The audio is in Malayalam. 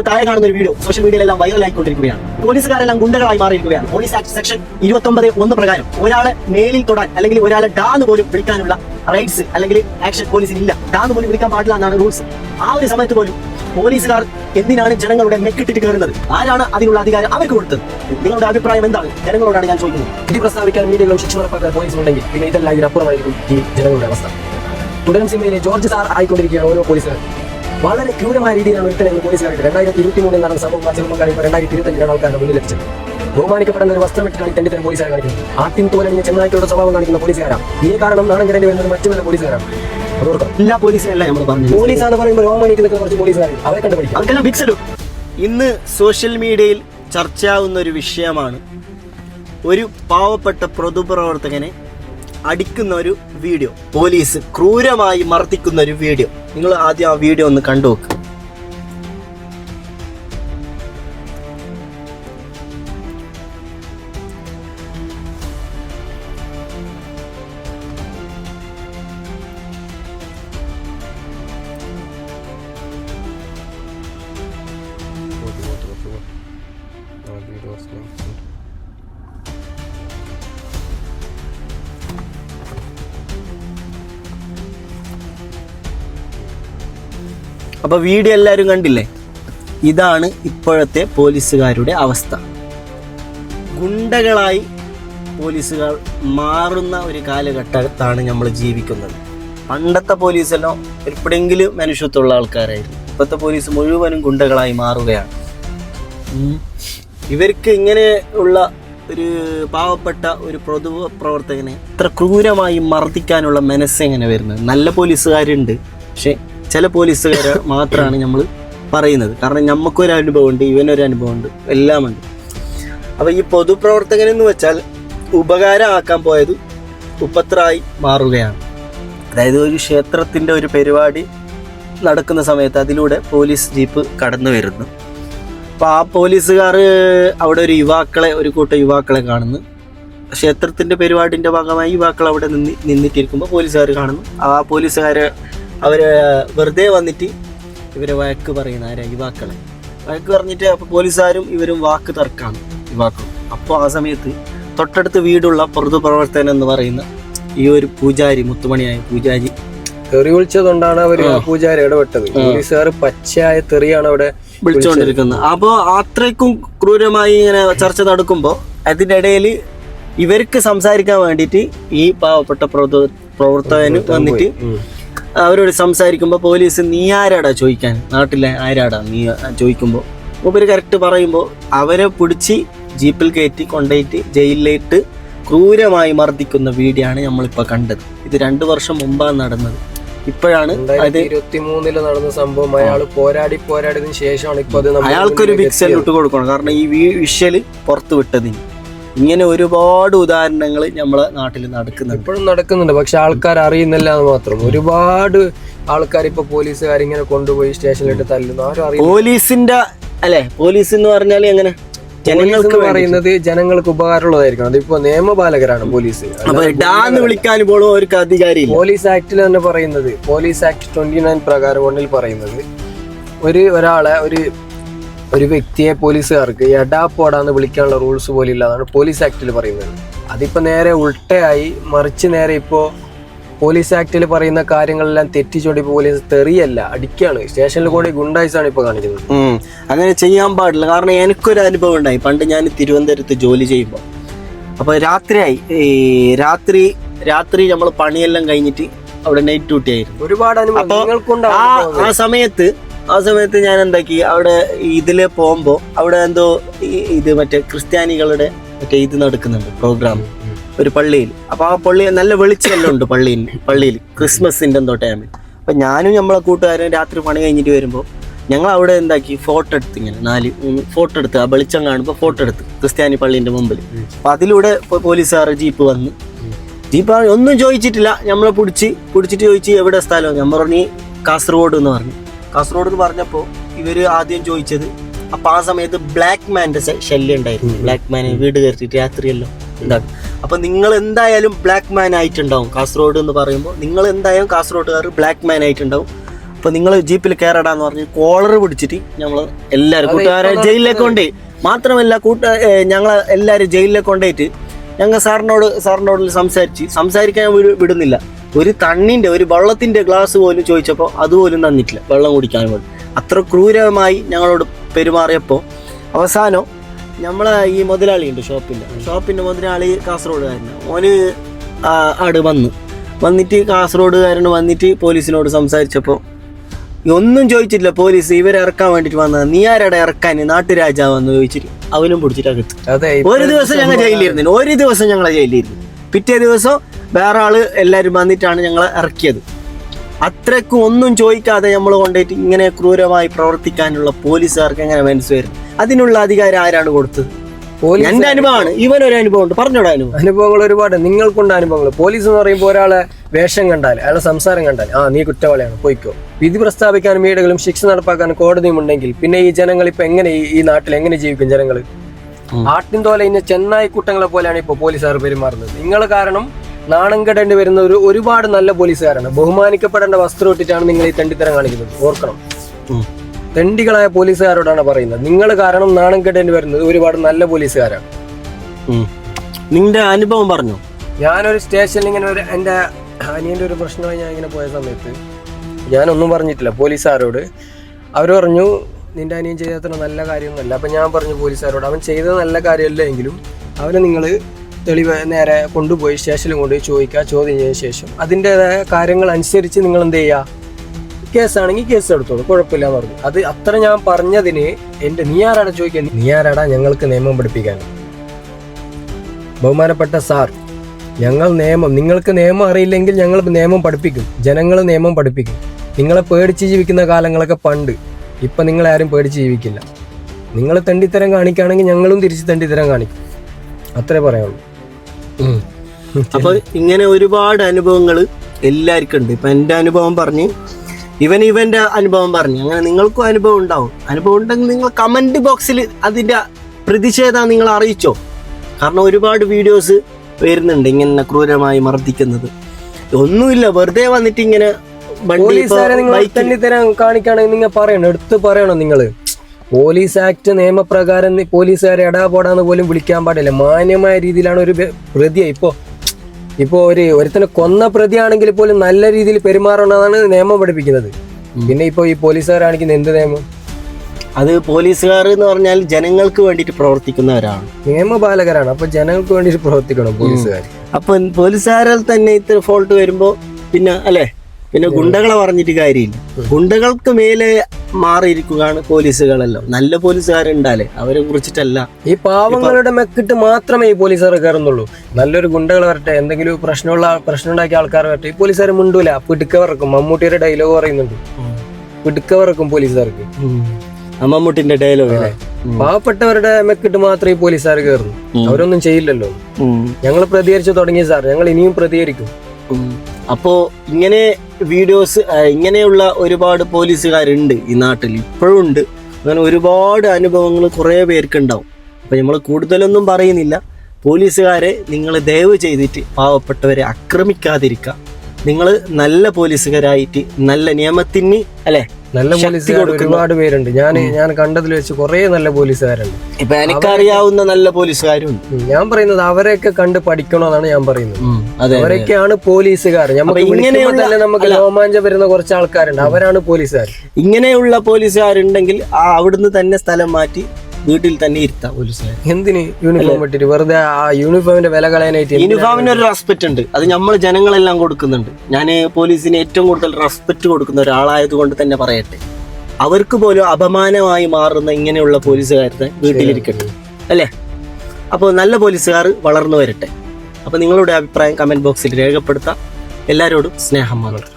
താഴെ കാണുന്ന ഒരു വീഡിയോ സോഷ്യൽ മീഡിയയിലെല്ലാം വൈറലായിക്കൊണ്ടിരിക്കുകയാണ് പോലീസുകാരെല്ലാം ഗുണ്ടകളായി മാറിയിരിക്കുകയാണ്. പോലീസ് ആക്ട് സെക്ഷൻ ഇരുപത്തി ഒമ്പത് ഒന്ന് പ്രകാരം ഒരാളെ മേലിൽ തൊടാൻ അല്ലെങ്കിൽ ഒരാളെ ഡാന്ന് പോലും വിളിക്കാനുള്ള റൈറ്റ്സ് അല്ലെങ്കിൽ ആക്ഷൻ പോലീസിന് ഇല്ല. ഡാന്ന് പോലും വിളിക്കാൻ പാടില്ല എന്നാണ് റൂൾസ് ആ ഒരു സമയത്ത് പോലും പോലീസുകാർ എന്തിനാണ് ജനങ്ങളുടെ മെക്കിട്ടിട്ട് കയറുന്നത്? ആരാണ് അതിനുള്ള അധികാരം അവർക്ക് കൊടുത്തത്? നിങ്ങളുടെ അഭിപ്രായം എന്താണ്? ജനങ്ങളോടാണ് ഞാൻ ചോദിക്കുന്നത്. വിധി പ്രസ്താവിക്കാൻ മീഡിയകളും ശിക്ഷ ഉറപ്പാക്കാൻ പോലീസുണ്ടെങ്കിൽ പിന്നെ ഇതെല്ലാം ഇതിനപ്പുറമായിരിക്കും ഈ ജനങ്ങളുടെ അവസ്ഥ. തുടരും സിനിമയിലെ ജോർജ് സാർ ആയിക്കൊണ്ടിരിക്കുകയാണ് ഓരോ പോലീസുകാർ വളരെ ക്രൂരമായ രീതിയിലാണ് ഒരുത്തനെ പോലീസുകാർക്ക് രണ്ടായിരത്തി ഇരുപത്തി മൂന്നിൽ നടന്ന സംഭവം മാധ്യമം കാണിക്കുമ്പോൾ രണ്ടായിരത്തി ഇരുപത്തഞ്ചിലാണ് ആൾക്കാരുടെ മുന്നിൽ ലഭിച്ചത് ബഹുമാനിക്കപ്പെടുന്ന ഒരു വസ്ത്രമിട്ടാണ് തന്നെ പോലീസുകാർ കാണിക്കുന്നത്? ആട്ടിൻ തോലണിഞ്ഞ ചെന്നായ്ക്കളുടെ സ്വഭാവം കാണിക്കുന്ന പോലീസുകാരാണ് ഈ കാരണം നാണം കിടേണ്ടി വരുന്നത് മറ്റു പല പോലീസുകാരാണ് എല്ലാ പോലീസിനല്ല നമ്മൾ പറഞ്ഞത് പോലീസാന്ന് പറയുമ്പോൾ ബഹുമാനിക്കുന്ന കുറച്ച് പോലീസുകാർ അവരെ കണ്ടുപിടിക്കും. അതെല്ലാം സലൂട്ട് ഇന്ന് സോഷ്യൽ മീഡിയയിൽ ചർച്ചയാവുന്ന ഒരു വിഷയമാണ് ഒരു പാവപ്പെട്ട പൊതുപ്രവർത്തകനെ അടിക്കുന്ന ഒരു വീഡിയോ. പോലീസ് ക്രൂരമായി മർദ്ദിക്കുന്ന ഒരു വീഡിയോ. നിങ്ങൾ ആദ്യം ആ വീഡിയോ ഒന്ന് കണ്ടു നോക്ക് അപ്പൊ വീഡിയോ എല്ലാവരും കണ്ടില്ലേ? ഇതാണ് ഇപ്പോഴത്തെ പോലീസുകാരുടെ അവസ്ഥ. ഗുണ്ടകളായി പോലീസുകാർ മാറുന്ന ഒരു കാലഘട്ടത്താണ് നമ്മൾ ജീവിക്കുന്നത്. പണ്ടത്തെ പോലീസെല്ലാം എപ്പോഴെങ്കിലും മനുഷ്യത്വമുള്ള ആൾക്കാരായിരുന്നു. ഇപ്പോഴത്തെ പോലീസ് മുഴുവനും ഗുണ്ടകളായി മാറുകയാണ്. ഇവർക്ക് ഇങ്ങനെ ഉള്ള ഒരു പാവപ്പെട്ട ഒരു പൊതു പ്രവർത്തകനെ ഇത്ര ക്രൂരമായി മർദ്ദിക്കാനുള്ള മനസ്സ് എങ്ങനെ വരുന്നത്? നല്ല പോലീസുകാരുണ്ട്. പക്ഷെ ചില പോലീസുകാർ മാത്രമാണ് നമ്മൾ പറയുന്നത്. കാരണം നമുക്കൊരു അനുഭവമുണ്ട് ഇവനൊരു അനുഭവമുണ്ട് എല്ലാമുണ്ട് അപ്പോൾ ഈ പൊതുപ്രവർത്തകൻ എന്ന് വെച്ചാൽ ഉപകാരമാക്കാൻ പോയത് ഉപത്രായി മാറുകയാണ്. അതായത് ഒരു ക്ഷേത്രത്തിന്റെ ഒരു പരിപാടി നടക്കുന്ന സമയത്ത് അതിലൂടെ പോലീസ് ജീപ്പ് കടന്നു വരുന്നു. അപ്പോൾ ആ പോലീസുകാർ അവിടെ ഒരു യുവാക്കളെ ഒരു കൂട്ടം യുവാക്കളെ കാണുന്നു. ക്ഷേത്രത്തിന്റെ പരിപാടിന്റെ ഭാഗമായി യുവാക്കൾ അവിടെ നിന്ന് നിന്നിട്ടിരിക്കുമ്പോൾ പോലീസുകാർ കാണുന്നു. ആ പോലീസുകാർ അവർ വെറുതെ വന്നിട്ട് ഇവരെ വഴക്ക് പറയുന്ന ആരാ? യുവാക്കളെ. വഴക്ക് പറഞ്ഞിട്ട് അപ്പോൾ പോലീസുകാരും ഇവരും വാക്ക് തർക്കാണ്. യുവാക്കളും അപ്പോൾ ആ സമയത്ത് തൊട്ടടുത്ത് വീടുള്ള പൊതുപ്രവർത്തകൻ എന്ന് പറയുന്ന ഈ ഒരു പൂജാരി മുത്തുമണിയായ പൂജാരി തെറി വിളിച്ചതുകൊണ്ടാണ് അവർ ആ. പൂജാരി ഇടപെട്ടത്. പോലീസുകാർ പച്ചയായ തെറിയാണ് അവിടെ വിളിച്ചുകൊണ്ടിരിക്കുന്നത് അപ്പോൾ അത്രയ്ക്കും ക്രൂരമായി ഇങ്ങനെ ചർച്ച നടക്കുമ്പോൾ അതിനിടയിൽ ഇവർക്ക് സംസാരിക്കാൻ വേണ്ടിയിട്ട് ഈ പാവപ്പെട്ട പ്രവർത്തകനും വന്നിട്ട്. അവരോട് സംസാരിക്കുമ്പോൾ പോലീസ് നീ ആരാടാ ചോദിക്കാൻ? നാട്ടിലെ ആരാടാ നീ ചോദിക്കുമ്പോൾ മൂപ്പര് കറക്റ്റ് പറയുമ്പോൾ അവരെ പിടിച്ച് ജീപ്പിൽ കയറ്റി കൊണ്ടുപോയിട്ട് ജയിലിലിട്ട് ക്രൂരമായി മർദ്ദിക്കുന്ന വീഡിയോ ആണ് നമ്മളിപ്പോൾ കണ്ടത്. ഇത് രണ്ടു വർഷം മുമ്പാണ് നടന്നത്. ഇപ്പോഴാണ് അത് രണ്ടായിരത്തി ഇരുപത്തി മൂന്നിൽ നടന്ന സംഭവം. അയാൾ പോരാടി പോരാടിയതിനു ശേഷമാണ് ഇപ്പൊ അയാൾക്കൊരു ബിഗ് സല്യൂട്ട് കൊടുക്കണം. കാരണം ഈ വിഷ്വൽ പുറത്തു വിട്ടതിന്. ഇങ്ങനെ ഒരുപാട് ഉദാഹരണങ്ങൾ നമ്മളെ നാട്ടിൽ നടക്കുന്നുണ്ട്. ഇപ്പോഴും നടക്കുന്നുണ്ട്. പക്ഷെ ആൾക്കാർ അറിയുന്നില്ല എന്ന് മാത്രം. ഒരുപാട് ആൾക്കാർ ഇപ്പൊ പോലീസുകാർ ഇങ്ങനെ കൊണ്ടുപോയി സ്റ്റേഷനിലിട്ട് തല്ലുന്നു. ആരും അറിയില്ല. പോലീസിന്റെ അല്ലെ? പോലീസ് എന്ന് പറഞ്ഞാൽ എങ്ങനെ ജനങ്ങൾക്ക് പറയുന്നത് ജനങ്ങൾക്ക് ഉപകാരമുള്ളതായിരിക്കണം. അതിപ്പോ നിയമപാലകരാണ് പോലീസ്. ഡാന്ന് വിളിക്കാൻ പോലും അവർക്ക് അധികാരമില്ല പോലീസ് ആക്ടിൽ തന്നെ പറയുന്നത് പോലീസ് ആക്ട് ട്വന്റി നയൻ പ്രകാരം ഒന്നിൽ പറയുന്നത് ഒരു ഒരാളെ ഒരു ഒരു വ്യക്തിയെ പോലീസുകാർക്ക് എടാ പോടാന്ന് വിളിക്കാനുള്ള റൂൾസ് പോലും ഇല്ല അതാണ് പോലീസ് ആക്ടിൽ പറയുന്നത്. അതിപ്പോൾ നേരെ ഉൾട്ടയായി മറിച്ച് നേരെ ഇപ്പോൾ പോലീസ് ആക്ടിൽ പറയുന്ന കാര്യങ്ങളെല്ലാം തെറ്റിച്ചുകൊണ്ട് ഇപ്പൊ പോലീസ് തെറിയല്ല അടിക്കാണ്. സ്റ്റേഷനിൽ കൂടി ഗുണ്ടായിസാണ് ഇപ്പൊ കാണിക്കുന്നത്. അങ്ങനെ ചെയ്യാൻ പാടില്ല. കാരണം എനിക്കൊരു അനുഭവം ഉണ്ടായി. പണ്ട് ഞാൻ തിരുവനന്തപുരത്ത് ജോലി ചെയ്യുമ്പോൾ അപ്പോൾ രാത്രിയായി. ഈ രാത്രി രാത്രി നമ്മൾ പണിയെല്ലാം കഴിഞ്ഞിട്ട് അവിടെ നൈറ്റ് ഡ്യൂട്ടി ആയിരുന്നു. ഒരുപാട്. ആ സമയത്ത് ആ സമയത്ത് ഞാൻ എന്താക്കി അവിടെ ഇതിൽ പോകുമ്പോൾ അവിടെ എന്തോ ഇത് മറ്റേ ക്രിസ്ത്യാനികളുടെ മറ്റേ ഇത് നടക്കുന്നുണ്ട് പ്രോഗ്രാം ഒരു പള്ളിയിൽ. അപ്പോൾ ആ പള്ളി നല്ല വെളിച്ചമെല്ലാം ഉണ്ട് പള്ളിയിൽ പള്ളിയിൽ ക്രിസ്മസിന്റെ എന്തോ ടൈമിൽ അപ്പൊ ഞാനും നമ്മളെ കൂട്ടുകാരും രാത്രി പണി കഴിഞ്ഞിട്ട് വരുമ്പോൾ ഞങ്ങൾ അവിടെ എന്താക്കി ഫോട്ടോ എടുത്ത് ഇങ്ങനെ നാല് ഫോട്ടോ എടുത്ത് ആ വെളിച്ചം കാണുമ്പോൾ ഫോട്ടോ എടുത്ത് ക്രിസ്ത്യാനി പള്ളീന്റെ മുമ്പിൽ അപ്പൊ അതിലൂടെ പോലീസുകാർ ജീപ്പ് വന്ന്. ജീപ്പ് ഒന്നും ചോദിച്ചിട്ടില്ല നമ്മളെ പിടിച്ച് പിടിച്ചിട്ട് ചോദിച്ച് എവിടെ സ്ഥലം ഞാൻ പറഞ്ഞു കാസർഗോഡ് എന്ന് പറഞ്ഞു. കാസർഗോഡ് എന്ന് പറഞ്ഞപ്പോൾ ഇവർ ആദ്യം ചോദിച്ചത് അപ്പൊ ആ സമയത്ത് ബ്ലാക്ക് മാന്റെ ശല്യം ഉണ്ടായിരുന്നു. ബ്ലാക്ക് മാൻ വീട് കയറിയിട്ട് രാത്രിയല്ലോ. ഉണ്ടാക്കും അപ്പൊ നിങ്ങൾ എന്തായാലും ബ്ലാക്ക് മാൻ ആയിട്ടുണ്ടാവും. കാസർഗോഡ് എന്ന് പറയുമ്പോൾ നിങ്ങൾ എന്തായാലും കാസർഗോഡുകാർ ബ്ലാക്ക് മാൻ ആയിട്ടുണ്ടാവും. അപ്പം നിങ്ങൾ ജീപ്പിൽ കയറടാന്ന് പറഞ്ഞ് കോളർ പിടിച്ചിട്ട് ഞങ്ങൾ എല്ലാവരും കൂട്ടുകാരെ ജയിലിലേക്ക് കൊണ്ടേ മാത്രമല്ല കൂട്ട ഞങ്ങൾ എല്ലാവരും ജയിലിലേക്ക് കൊണ്ടേറ്റ് ഞങ്ങൾ സാറിനോട് സാറിനോട് സംസാരിച്ച് സംസാരിക്കാൻ വിടുന്നില്ല. ഒരു തണ്ണിന്റെ ഒരു വെള്ളത്തിന്റെ ഗ്ലാസ് പോലും ചോദിച്ചപ്പോൾ അതുപോലും തന്നിട്ടില്ല. വെള്ളം കുടിക്കാൻ പോലും. അത്ര ക്രൂരമായി ഞങ്ങളോട് പെരുമാറിയപ്പോൾ അവസാനം നമ്മളെ ഈ മുതലാളി ഉണ്ട് ഷോപ്പിന്റെ. ഷോപ്പിന്റെ മുതലാളി കാസർഗോഡുകാരനാണ് ഓന് ആട് വന്നു. വന്നിട്ട് കാസർഗോഡുകാരന് വന്നിട്ട് പോലീസിനോട് സംസാരിച്ചപ്പോൾ ഒന്നും ചോദിച്ചില്ല പോലീസ് ഇവരെ ഇറക്കാൻ വേണ്ടിട്ട് വന്നത്. നീ ആരടെ ഇറക്കാൻ? നാട്ടുരാജാവെന്ന് ചോദിച്ചിട്ട് അവനും പിടിച്ചിട്ട് അകത്ത്. ഒരു ദിവസം ഞങ്ങൾ ജയിലിരുന്നു ഒരു ദിവസം ഞങ്ങൾ ജയിലിരുന്നു പിറ്റേ ദിവസം വേറെ ആൾ എല്ലാവരും വന്നിട്ടാണ് ഞങ്ങളെ ഇറക്കിയത്. അത്രയ്ക്കും ഒന്നും ചോദിക്കാതെ നമ്മൾ കൊണ്ടുപോയിട്ട് ഇങ്ങനെ ക്രൂരമായി പ്രവർത്തിക്കാനുള്ള പോലീസുകാർക്ക് എങ്ങനെ മനസ്സ് വരും അതിനുള്ള അധികാരം ആരാണ് കൊടുത്തത്? എന്റെ അനുഭവമാണ്. ഇവനൊരു അനുഭവം ഉണ്ട് പറഞ്ഞോടാ അനുഭവം. അനുഭവങ്ങൾ ഒരുപാട്. നിങ്ങൾക്കുണ്ട് അനുഭവങ്ങൾ. പോലീസ് എന്ന് പറയുമ്പോൾ ഒരാളെ വേഷം കണ്ടാൽ അയാളെ സംസാരം കണ്ടാൽ ആ നീ കുറ്റവാളിയാണ് പോയിക്കോ. വിധി പ്രസ്താവിക്കാൻ വീടുകളും ശിക്ഷ നടപ്പാക്കാനും കോടതിയും ഉണ്ടെങ്കിൽ പിന്നെ ഈ ജനങ്ങൾ ഇപ്പൊ എങ്ങനെ ഈ- ഈ നാട്ടിൽ എങ്ങനെ ജീവിക്കും ജനങ്ങൾ ആട്ടിൻ തോല ഇന്ന ചെന്നായി കൂട്ടങ്ങളെ പോലെയാണ് ഇപ്പൊ പോലീസുകാർ പെരുമാറുന്നത്. നിങ്ങൾ കാരണം നാണം കെടേണ്ടി വരുന്ന ഒരു ഒരുപാട് നല്ല പോലീസുകാരാണ്. ബഹുമാനിക്കപ്പെടേണ്ട വസ്ത്രം ഇട്ടിട്ടാണ് നിങ്ങൾ ഈ തെണ്ടിത്തരം കാണിക്കുന്നത്. ഓർക്കണം. തെണ്ടികളായ പോലീസുകാരോടാണ് പറയുന്നത്. നിങ്ങൾ കാരണം നാണം കെടേണ്ടി വരുന്നത് ഒരുപാട് നല്ല പോലീസുകാരാണ്. നിങ്ങളുടെ നിന്റെ അനുഭവം പറഞ്ഞു? ഞാനൊരു സ്റ്റേഷനിൽ ഇങ്ങനെ ഒരു എന്റെ അനിയന്റെ ഒരു പ്രശ്നമായി ഞാൻ ഇങ്ങനെ പോയ സമയത്ത് ഞാനൊന്നും പറഞ്ഞിട്ടില്ല പോലീസുകാരോട്. അവർ പറഞ്ഞു നിന്റെ അനിയൻ ചെയ്തത്ര നല്ല കാര്യമൊന്നുമല്ല. അപ്പം ഞാൻ പറഞ്ഞു പോലീസുകാരോട് അവൻ ചെയ്തത് നല്ല കാര്യമല്ല എങ്കിലും അവനെ നിങ്ങൾ തെളിവ് നേരെ കൊണ്ടുപോയി സ്റ്റേഷനിൽ കൊണ്ടുപോയി ചോദിക്കുക ചോദ്യം ചെയ്ത ശേഷം. അതിന്റെതായ കാര്യങ്ങൾ അനുസരിച്ച് നിങ്ങൾ എന്ത് ചെയ്യുക? കേസാണെങ്കിൽ കേസ് എടുത്തോളൂ കുഴപ്പമില്ല എന്ന് പറഞ്ഞു. അത് അത്ര ഞാൻ പറഞ്ഞതിന് എന്റെ നീ ആരാടാ ചോദിക്കാൻ? നീ ആരാടാ? ഞങ്ങൾക്ക് നിയമം പഠിപ്പിക്കാൻ. ബഹുമാനപ്പെട്ട സാർ ഞങ്ങൾ നിയമം നിങ്ങൾക്ക് നിയമം അറിയില്ലെങ്കിൽ ഞങ്ങൾ നിയമം പഠിപ്പിക്കും. ജനങ്ങൾ നിയമം പഠിപ്പിക്കും. നിങ്ങളെ പേടിച്ച് ജീവിക്കുന്ന കാലങ്ങളൊക്കെ പണ്ട്. ഇപ്പം നിങ്ങളെ ആരും പേടിച്ച് ജീവിക്കില്ല. നിങ്ങൾ തണ്ടിത്തരം കാണിക്കുകയാണെങ്കിൽ ഞങ്ങളും തിരിച്ച് തണ്ടിത്തരം കാണിക്കും. അത്രേ പറയാനുള്ളൂ ഉം. അപ്പൊ ഇങ്ങനെ ഒരുപാട് അനുഭവങ്ങൾ എല്ലാവർക്കും ഉണ്ട് ഇപ്പൊ എന്റെ അനുഭവം പറഞ്ഞ് ഇവൻ ഇവന്റെ അനുഭവം പറഞ്ഞു. അങ്ങനെ നിങ്ങൾക്കും അനുഭവം ഉണ്ടാവും. അനുഭവം ഉണ്ടെങ്കിൽ നിങ്ങൾ കമന്റ് ബോക്സിൽ അതിന്റെ പ്രതിഷേധം നിങ്ങൾ അറിയിച്ചോ? കാരണം ഒരുപാട് വീഡിയോസ് വരുന്നുണ്ട് ഇങ്ങനെ ക്രൂരമായി മർദ്ദിക്കുന്നത്. ഒന്നുമില്ല വെറുതെ വന്നിട്ട് ഇങ്ങനെ കാണിക്കാണെങ്കിൽ നിങ്ങൾ പറയണം? എടുത്ത് പറയണം നിങ്ങൾ പോലീസ് ആക്ട് നിയമപ്രകാരം പോലീസുകാരെ എടാപോടാന്ന് പോലും വിളിക്കാൻ പാടില്ല. മാന്യമായ രീതിയിലാണ് ഒരു പ്രതിയെ ഇപ്പോ ഇപ്പോ ഒരു ഒരുത്തനെ കൊന്ന പ്രതിയാണെങ്കിൽ പോലും നല്ല രീതിയിൽ പെരുമാറണമെന്നാണ് നിയമം പഠിപ്പിക്കുന്നത്. പിന്നെ ഇപ്പോ ഈ പോലീസുകാരാണെങ്കിൽ എന്ത് നിയമം? അത് പോലീസുകാർ എന്ന് പറഞ്ഞാൽ ജനങ്ങൾക്ക് വേണ്ടിയിട്ട് പ്രവർത്തിക്കുന്നവരാണ്. നിയമപാലകരാണ്. അപ്പൊ ജനങ്ങൾക്ക് വേണ്ടി പ്രവർത്തിക്കണം പോലീസുകാർ. അപ്പൊ പോലീസുകാരിൽ തന്നെ ഇത്ര ഫോൾട്ട് വരുമ്പോ പിന്നെ അല്ലെ? പിന്നെ ഗുണ്ടകളെ പറഞ്ഞിട്ട് കാര്യമില്ല. ഗുണ്ടകൾക്ക് മേലെ മാറിയിരിക്കുകയാണ് പോലീസുകളെല്ലാം. നല്ല പോലീസുകാരുണ്ടാലേ? അവരെ കുറിച്ചിട്ടല്ല. ഈ പാവങ്ങളുടെ മെക്കിട്ട് മാത്രമേ ഈ പോലീസുകാർ കയറുന്നുള്ളൂ. നല്ലൊരു ഗുണ്ടകൾ വരട്ടെ എന്തെങ്കിലും പ്രശ്നമുള്ള പ്രശ്നം ഉണ്ടാക്കിയ ആൾക്കാർ വരട്ടെ ഈ പോലീസുകാർ മിണ്ടൂല. പിടുക്കവർക്കും മമ്മൂട്ടിയുടെ ഡയലോഗ് പറയുന്നുണ്ട്. പിടുക്കവർക്കും പോലീസുകാർക്ക്. മമ്മൂട്ടിന്റെ ഡയലോഗ് അല്ലേ പാവപ്പെട്ടവരുടെ മെക്കിട്ട് മാത്രമേ ഈ പോലീസുകാർ കയറുന്നു. അവരൊന്നും ചെയ്യില്ലല്ലോ. ഞങ്ങൾ പ്രതികരിച്ചു തുടങ്ങി സാർ. ഞങ്ങൾ ഇനിയും പ്രതികരിക്കും. അപ്പോ ഇങ്ങനെ വീഡിയോസ് ഇങ്ങനെയുള്ള ഒരുപാട് പോലീസുകാരുണ്ട് ഈ നാട്ടിൽ ഇപ്പോഴും ഉണ്ട്. അങ്ങനെ ഒരുപാട് അനുഭവങ്ങൾ കുറേ പേർക്ക് ഉണ്ടാവും അപ്പൊ നമ്മൾ കൂടുതലൊന്നും പറയുന്നില്ല. പോലീസുകാരെ നിങ്ങൾ ദയവ് ചെയ്തിട്ട് പാവപ്പെട്ടവരെ ആക്രമിക്കാതിരിക്കുക നിങ്ങൾ നല്ല പോലീസുകാരായിട്ട് നല്ല നിയമത്തിന് അല്ലെ? നല്ല പോലീസുകാർ ഒരുപാട് പേരുണ്ട്. ഞാൻ ഞാൻ കണ്ടതിൽ വെച്ച് കുറെ നല്ല പോലീസുകാരുണ്ട്. ഇപ്പൊ എനിക്കറിയാവുന്ന നല്ല പോലീസുകാരും ഞാൻ പറയുന്നത് അവരെയൊക്കെ കണ്ട് പഠിക്കണമെന്നാണ് ഞാൻ പറയുന്നത്. അവരൊക്കെയാണ് പോലീസുകാർ. നമുക്ക് വിളിക്കുമ്പോൾ തന്നെ നമുക്ക്. രോമാഞ്ചം വരുന്ന കുറച്ച് ആൾക്കാരുണ്ട്. അവരാണ് പോലീസുകാർ. ഇങ്ങനെയുള്ള പോലീസുകാരുണ്ടെങ്കിൽ അവിടുന്ന് തന്നെ സ്ഥലം മാറ്റി വീട്ടിൽ തന്നെ ഇരുത്താം ഒരു എന്തിന് യൂണിഫോം ഇട്ടിട്ട്? വെറുതെ ആ യൂണിഫോമിന്റെ വില കളയാനായിട്ട് യൂണിഫോമിന് ഒരു റെസ്പെക്ട് ഉണ്ട്. അത് നമ്മൾ ജനങ്ങളെല്ലാം കൊടുക്കുന്നുണ്ട്. ഞാൻ പോലീസിന് ഏറ്റവും കൂടുതൽ റെസ്പെക്ട് കൊടുക്കുന്ന ഒരാളായത് കൊണ്ട് തന്നെ പറയട്ടെ. അവർക്ക് പോലും അപമാനമായി മാറുന്ന ഇങ്ങനെയുള്ള പോലീസുകാരുടെ വീട്ടിലിരിക്കട്ടെ. അല്ലേ? അപ്പോൾ നല്ല പോലീസുകാർ വളർന്നു വരട്ടെ. അപ്പോൾ നിങ്ങളുടെ അഭിപ്രായം കമന്റ് ബോക്സിൽ രേഖപ്പെടുത്താം. എല്ലാവരോടും സ്നേഹം മാത്രം